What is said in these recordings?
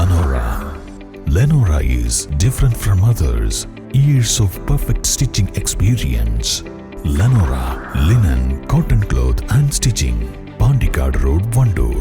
Lenora. Lenora is different from others. Years of perfect stitching experience. Lenora linen, cotton cloth and stitching. Pandikad Road, Vandoor.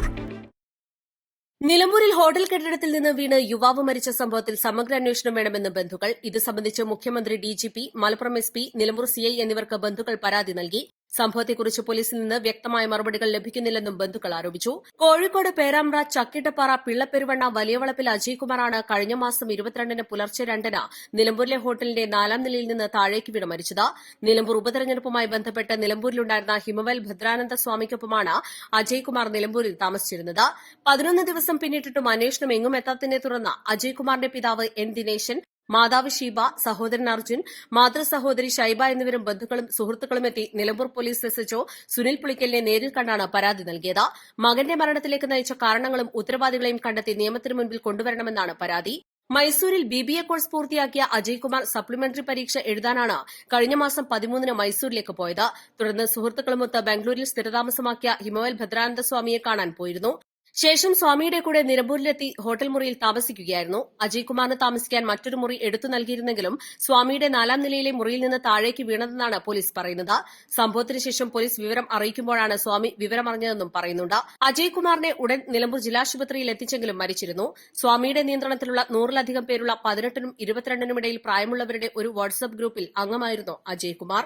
നിലമ്പൂരിൽ hotel കെട്ടിടത്തിൽ നിന്ന് വീണ് യുവാവ് മരിച്ച സംഭവത്തിൽ സമഗ്ര അന്വേഷണം വേണമെന്ന് ബന്ധുക്കൾ ഇത് സംബന്ധിച്ച് മുഖ്യമന്ത്രി DGP Malappuram S P Nilambur CI എന്നിവർക്ക് ബന്ധുക്കൾ പരാതി നൽകി സംഭവത്തെക്കുറിച്ച് പോലീസിൽ നിന്ന് വ്യക്തമായ മറുപടികൾ ലഭിക്കുന്നില്ലെന്നും ബന്ധുക്കൾ ആരോപിച്ചു. കോഴിക്കോട് പേരാമ്പ്ര ചക്കിട്ടപ്പാറ പിള്ളപ്പെരുവണ്ണ വലിയവളപ്പിൽ അജയ്കുമാറാണ് കഴിഞ്ഞ മാസം ഇരുപത്തിരണ്ടിന് പുലർച്ചെ രണ്ടിന് നിലമ്പൂരിലെ ഹോട്ടലിന്റെ നാലാം നിലയിൽ നിന്ന് താഴേക്ക് വീണ് മരിച്ചത്. നിലമ്പൂർ ഉപതെരഞ്ഞെടുപ്പുമായി ബന്ധപ്പെട്ട് നിലമ്പൂരിലുണ്ടായിരുന്ന ഹിമവൽ ഭദ്രാനന്ദ സ്വാമിക്കൊപ്പമാണ് അജയ്കുമാർ നിലമ്പൂരിൽ താമസിച്ചിരുന്നത്. പതിനൊന്ന് ദിവസം പിന്നിട്ടിട്ടും അന്വേഷണം എങ്ങും എത്താത്തതിനെ തുടർന്ന് അജയ്കുമാറിന്റെ പിതാവ് എൻ. ദിനേശൻ മാതാവ് ഷീബ സഹോദരൻ അർജുൻ മാതൃ സഹോദരി ഷൈബ എന്നിവരും ബന്ധുക്കളും സുഹൃത്തുക്കളും എത്തി നിലമ്പൂർ പോലീസ് എസ്എച്ച്ഒ സുനിൽ പുളിക്കലിനെ നേരിൽ കണ്ടാണ് പരാതി നൽകിയത്. മകന്റെ മരണത്തിലേക്ക് നയിച്ച കാരണങ്ങളും ഉത്തരവാദികളെയും കണ്ടെത്തി നിയമത്തിന് മുൻപിൽ കൊണ്ടുവരണമെന്നാണ് പരാതി. മൈസൂരിൽ ബിബിഎ കോഴ്സ് പൂർത്തിയാക്കിയ അജയ്കുമാർ സപ്ലിമെന്ററി പരീക്ഷ എഴുതാനാണ് കഴിഞ്ഞ മാസം പതിമൂന്നിന് മൈസൂരിലേക്ക് പോയത്. തുടർന്ന് സുഹൃത്തുക്കളുമൊത്ത് ബംഗളൂരിൽ സ്ഥിരതാമസമാക്കിയ ഹിമവൽ ഭദ്രാനന്ദ സ്വാമിയെ കാണാൻ പോയിരുന്നു. ശേഷം സ്വാമിയുടെ കൂടെ നിലമ്പൂരിലെത്തി ഹോട്ടൽ മുറിയിൽ താമസിക്കുകയായിരുന്നു. അജയ് കുമാറിന് താമസിക്കാൻ മറ്റൊരു മുറി എടുത്തു നൽകിയിരുന്നെങ്കിലും സ്വാമിയുടെ നാലാം നിലയിലെ മുറിയിൽ നിന്ന് താഴേക്ക് വീണതെന്നാണ് പോലീസ് പറയുന്നത്. സംഭവത്തിന് ശേഷം പോലീസ് വിവരം അറിയിക്കുമ്പോഴാണ് സ്വാമി വിവരമറിഞ്ഞതെന്നും പറയുന്നുണ്ട്. അജയ് കുമാറിനെ ഉടൻ നിലമ്പൂർ ജില്ലാശുപത്രിയിൽ എത്തിച്ചെങ്കിലും മരിച്ചിരുന്നു. സ്വാമിയുടെ നിയന്ത്രണത്തിലുള്ള നൂറിലധികം പേരുള്ള പതിനെട്ടിനും ഇരുപത്തിരണ്ടിനും ഇടയിൽ പ്രായമുള്ളവരുടെ ഒരു വാട്സ്ആപ്പ് ഗ്രൂപ്പിൽ അംഗമായിരുന്നു അജയ് കുമാർ.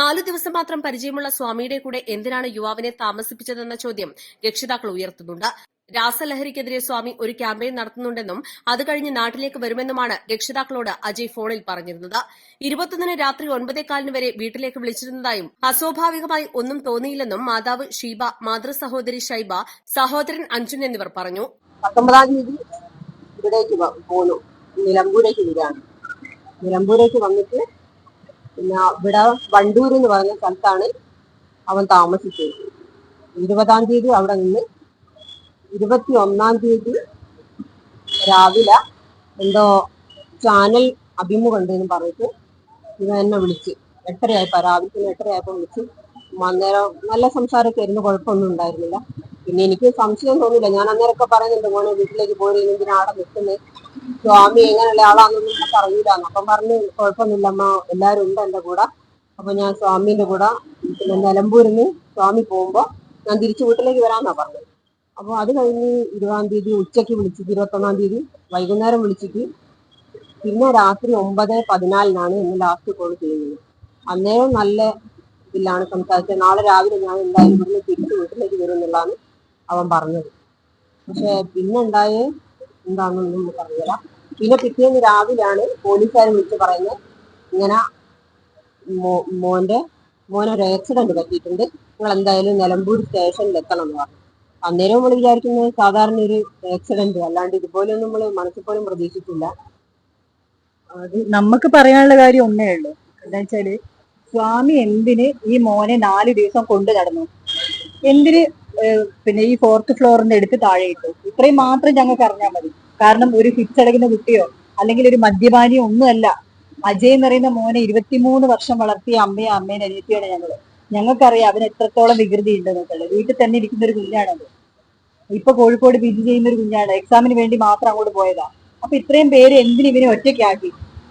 നാലു ദിവസം മാത്രം പരിചയമുള്ള സ്വാമിയുടെ കൂടെ എന്തിനാണ് യുവാവിനെ താമസിപ്പിച്ചതെന്ന ചോദ്യം രക്ഷിതാക്കൾ ഉയർത്തുന്നുണ്ട്. രാസലഹരിക്കെതിരെ സ്വാമി ഒരു ക്യാമ്പയിൻ നടത്തുന്നുണ്ടെന്നും അത് കഴിഞ്ഞ് നാട്ടിലേക്ക് വരുമെന്നുമാണ് രക്ഷിതാക്കളോട് അജയ് ഫോണിൽ പറഞ്ഞിരുന്നത്. ഇരുപത്തൊന്നിന് രാത്രി ഒൻപതേകാലിന് വരെ വീട്ടിലേക്ക് വിളിച്ചിരുന്നതായും അസ്വാഭാവികമായി ഒന്നും തോന്നിയില്ലെന്നും മാതാവ് ഷീബ മാതൃ സഹോദരി ഷൈബ സഹോദരൻ അഞ്ജുൻ എന്നിവർ പറഞ്ഞു. പത്തൊമ്പതാം തീയതി നിലമ്പൂരേക്ക് വന്നിട്ട് പിന്നെ ഇവിടെ വണ്ടൂർ എന്ന് പറയുന്ന സ്ഥലത്താണ് അവൻ താമസിച്ചത്. ഇരുപതാം തീയതി അവിടെ നിന്ന് ഇരുപത്തി ഒന്നാം തീയതി രാവിലെ എന്തോ ചാനൽ അഭിമുഖമുണ്ടെന്ന് പറഞ്ഞിട്ട് ഇവ എന്നെ വിളിച്ച്. എട്ടരയായപ്പോ രാവിലെ എട്ടരയായപ്പോ വിളിച്ച്. അന്നേരം നല്ല സംസാരമൊക്കെ ആയിരുന്നു കുഴപ്പമൊന്നും ഉണ്ടായിരുന്നില്ല. പിന്നെ എനിക്ക് സംശയം തോന്നില്ല ഞാൻ അന്നേരമൊക്കെ പറയുന്നുണ്ട് മോനെ വീട്ടിലേക്ക് പോയിരുന്നെങ്കിൽ എന്തിനാ അവിടെ നിൽക്കുന്നത് സ്വാമി എങ്ങനെയുള്ള ആളാണെന്നൊന്നും നമുക്ക് അറിയില്ലാന്ന് അപ്പം പറഞ്ഞു കുഴപ്പമൊന്നുമില്ല അമ്മ എല്ലാവരും ഉണ്ട് എന്റെ കൂടെ. അപ്പൊ ഞാൻ സ്വാമിന്റെ കൂടെ പിന്നെ നിലമ്പൂരിന്ന് സ്വാമി പോകുമ്പോ ഞാൻ തിരിച്ചു വീട്ടിലേക്ക് വരാന്നാ പറഞ്ഞത്. അപ്പോൾ അത് കഴിഞ്ഞ് ഇരുപതാം തീയതി ഉച്ചയ്ക്ക് വിളിച്ചിട്ട് ഇരുപത്തൊന്നാം തീയതി വൈകുന്നേരം വിളിച്ചിട്ട് പിന്നെ രാത്രി ഒമ്പത് പതിനാലിനാണ് എന്നെ ലാസ്റ്റ് കോൾ ചെയ്യുന്നത്. അന്നേരം നല്ല ഇതിലാണ് സംസാരിച്ചത്. നാളെ രാവിലെ ഞാൻ എന്തായാലും ഇവിടുന്ന് തിരിച്ച് വീട്ടിലേക്ക് വരും എന്നുള്ളതാണ് അവൻ പറഞ്ഞത്. പക്ഷെ പിന്നെ ഉണ്ടായ എന്താണെന്നൊന്നും നമുക്ക് അറിയില്ല. പിന്നെ പിറ്റേന്ന് രാവിലെയാണ് പോലീസുകാർ വിളിച്ച് പറയുന്നത്. ഇങ്ങനെ മോന്റെ മോനൊരു ആക്സിഡന്റ് പറ്റിയിട്ടുണ്ട്. നിങ്ങൾ എന്തായാലും നിലമ്പൂർ സ്റ്റേഷനിൽ എത്തണം എന്ന് പറഞ്ഞു. അന്നേരം നമ്മൾ വിചാരിക്കുന്നത് സാധാരണ ഒരു ആക്സിഡന്റ് അല്ലാണ്ട് ഇതുപോലെ നമ്മൾ മനസ്സിൽ പോലും പ്രതീക്ഷിച്ചില്ല അത് നമുക്ക് പറയാനുള്ള കാര്യം ഒന്നേ ഉള്ളൂ. എന്താ വെച്ചാൽ സ്വാമി എന്തിന് ഈ മോനെ നാല് ദിവസം കൊണ്ടു നടന്നു? എന്തിന് പിന്നെ ഈ ഫോർത്ത് ഫ്ലോറിന്റെ അടുത്ത് താഴെ ഇട്ടു ഇത്രയും മാത്രം ഞങ്ങൾക്ക് അറിഞ്ഞാൽ മതി. കാരണം ഒരു അടങ്ങുന്ന കുട്ടിയോ അല്ലെങ്കിൽ ഒരു മദ്യപാനിയോ ഒന്നുമല്ല. അജയ് എന്ന് പറയുന്ന മോനെ ഇരുപത്തിമൂന്ന് വർഷം വളർത്തിയ അമ്മയും അമ്മേനെ അനിയത്തിയാണ് ഞങ്ങൾ. ഞങ്ങൾക്കറിയാം അവന് എത്രത്തോളം വികൃതി ഉണ്ടെന്നൊക്കെ വീട്ടിൽ തന്നെ ഇരിക്കുന്ന ഒരു കുഞ്ഞാണത് ഇപ്പൊ കോഴിക്കോട് പി ജി ചെയ്യുന്ന ഒരു കുഞ്ഞാണ്. എക്സാമിന് വേണ്ടി മാത്രം അങ്ങോട്ട് പോയതാ. അപ്പൊ ഇത്രയും പേര് എന്തിനു ഇവനെ ഒറ്റയ്ക്കാക്കി?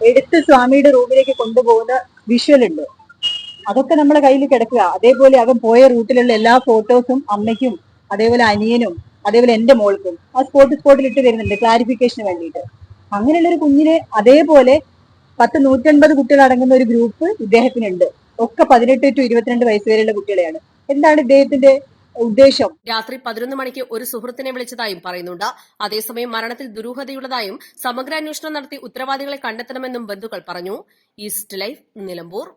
എടുത്ത് സ്വാമിയുടെ റൂമിലേക്ക് കൊണ്ടുപോകുന്ന വിഷ്വൽ ഉണ്ട്. അതൊക്കെ നമ്മുടെ കയ്യിൽ കിടക്കുക. അതേപോലെ അവൻ പോയ റൂട്ടിലുള്ള എല്ലാ ഫോട്ടോസും അമ്മയ്ക്കും അതേപോലെ അനിയനും അതേപോലെ എന്റെ മോൾക്കും ആ സ്പോട്ട് സ്പോട്ടിൽ ഇട്ട് വരുന്നുണ്ട് ക്ലാരിഫിക്കേഷന് വേണ്ടിയിട്ട്. അങ്ങനെയുള്ള ഒരു കുഞ്ഞിനെ അതേപോലെ പത്ത് നൂറ്റൻപത് കുട്ടികൾ അടങ്ങുന്ന ഒരു ഗ്രൂപ്പ് ഇദ്ദേഹത്തിനുണ്ട്. ഒക്കെ പതിനെട്ട് ടു ഇരുപത്തിരണ്ട് വയസ്സ് വരെയുള്ള കുട്ടികളെയാണ്. എന്താണ് ഇദ്ദേഹത്തിന്റെ ഉദ്ദേശം? രാത്രി പതിനൊന്ന് മണിക്ക് ഒരു സുഹൃത്തിനെ വിളിച്ചതായും പറയുന്നുണ്ട്. അതേസമയം മരണത്തിൽ ദുരൂഹതയുള്ളതായും സമഗ്ര അന്വേഷണം നടത്തി ഉത്തരവാദികളെ കണ്ടെത്തണമെന്നും ബന്ധുക്കൾ പറഞ്ഞു. East life Nilambur.